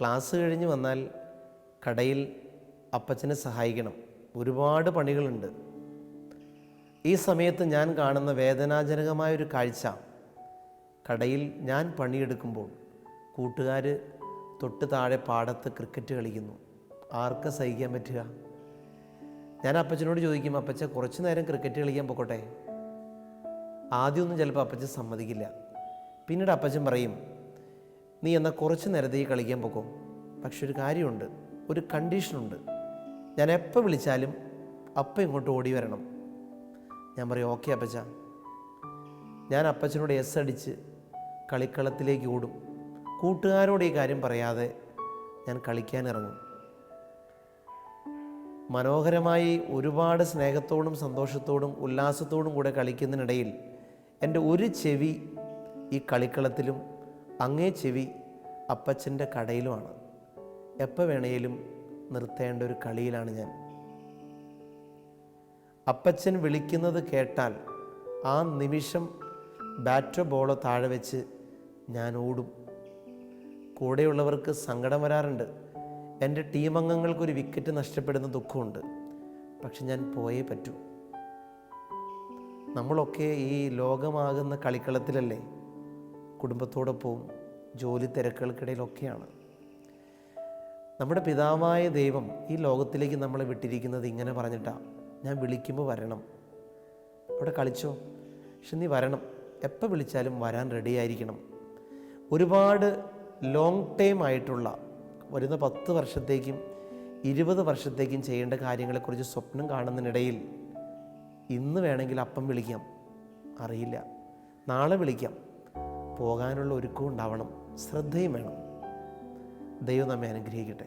Class കഴിഞ്ഞ് വന്നാൽ കടയിൽ അപ്പച്ചനെ സഹായിക്കണം. ഒരുപാട് പണികളുണ്ട്. ഈ സമയത്ത് ഞാൻ കാണുന്ന വേദനാജനകമായൊരു കാഴ്ച. കടയിൽ ഞാൻ പണിയെടുക്കുമ്പോൾ കൂട്ടുകാർ തൊട്ട് താഴെ പാടത്ത് ക്രിക്കറ്റ് കളിക്കുന്നു. ആർക്ക് സഹിക്കാൻ പറ്റുക? ഞാൻ അപ്പച്ചനോട് ചോദിക്കും അപ്പച്ച കുറച്ച് നേരം ക്രിക്കറ്റ് കളിക്കാൻ പോക്കോട്ടെ? ആദ്യമൊന്നും ചിലപ്പോൾ അപ്പച്ച സമ്മതിക്കില്ല. പിന്നീട് അപ്പച്ചൻ പറയും നീ എന്നാൽ കുറച്ച് നേരത്തേക്ക് കളിക്കാൻ പോകും പക്ഷെ ഒരു കാര്യമുണ്ട് ഒരു കണ്ടീഷനുണ്ട്. ഞാൻ എപ്പോൾ വിളിച്ചാലും അപ്പം ഇങ്ങോട്ട് ഓടി വരണം. ഞാൻ പറയും ഓക്കെ അപ്പച്ച. ഞാൻ അപ്പച്ചനോട് എസ് അടിച്ച് കളിക്കളത്തിലേക്ക് ഓടും. കൂട്ടുകാരോട് ഈ കാര്യം പറയാതെ ഞാൻ കളിക്കാൻ ഇറങ്ങും മനോഹരമായി ഒരുപാട് സ്നേഹത്തോടും സന്തോഷത്തോടും ഉല്ലാസത്തോടും കൂടെ കളിക്കുന്നതിനിടയിൽ എന്റെ ഒരു ചെവി ഈ കളിക്കളത്തിലും അങ്ങേ ചെവി അപ്പച്ചന്റെ കടയിലുമാണ്. എപ്പോൾ വേണേലും നിർത്തേണ്ട ഒരു കളിയിലാണ് ഞാൻ. അപ്പച്ചൻ വിളിക്കുന്നത് കേട്ടാൽ ആ നിമിഷം ബാറ്റോ ബോളോ താഴെ വെച്ച് ഞാൻ ഓടും. കൂടെയുള്ളവർക്ക് സങ്കടം വരാറുണ്ട്. എന്റെ ടീം അംഗങ്ങൾക്കൊരു വിക്കറ്റ് നഷ്ടപ്പെടുന്ന ദുഃഖമുണ്ട്. പക്ഷെ ഞാൻ പോയേ പറ്റൂ. നമ്മളൊക്കെ ഈ ലോകമാകുന്ന കളിക്കളത്തിലല്ലേ കുടുംബത്തോടൊപ്പവും ജോലി തിരക്കുകൾക്കിടയിലൊക്കെയാണ്. നമ്മുടെ പിതാവായ ദൈവം ഈ ലോകത്തിലേക്ക് നമ്മളെ വിട്ടിരിക്കുന്നത് ഇങ്ങനെ പറഞ്ഞിട്ടാണ് ഞാൻ വിളിക്കുമ്പോൾ വരണം. അവിടെ കളിച്ചോ? പക്ഷെ നീ വരണം. എപ്പോൾ വിളിച്ചാലും വരാൻ റെഡി ആയിരിക്കണം. ഒരുപാട് ലോങ് ടൈം ആയിട്ടുള്ള വരുന്ന പത്ത് വർഷത്തേക്കും ഇരുപത് വർഷത്തേക്കും ചെയ്യേണ്ട കാര്യങ്ങളെക്കുറിച്ച് സ്വപ്നം കാണുന്നതിനിടയിൽ ഇന്ന് വേണമെങ്കിൽ അപ്പം വിളിക്കാം. അറിയില്ല. നാളെ വിളിക്കാം. പോകാനുള്ള ഒരുക്കവും ഉണ്ടാവണം. ശ്രദ്ധയും വേണം. ദൈവം നമ്മെ അനുഗ്രഹിക്കട്ടെ.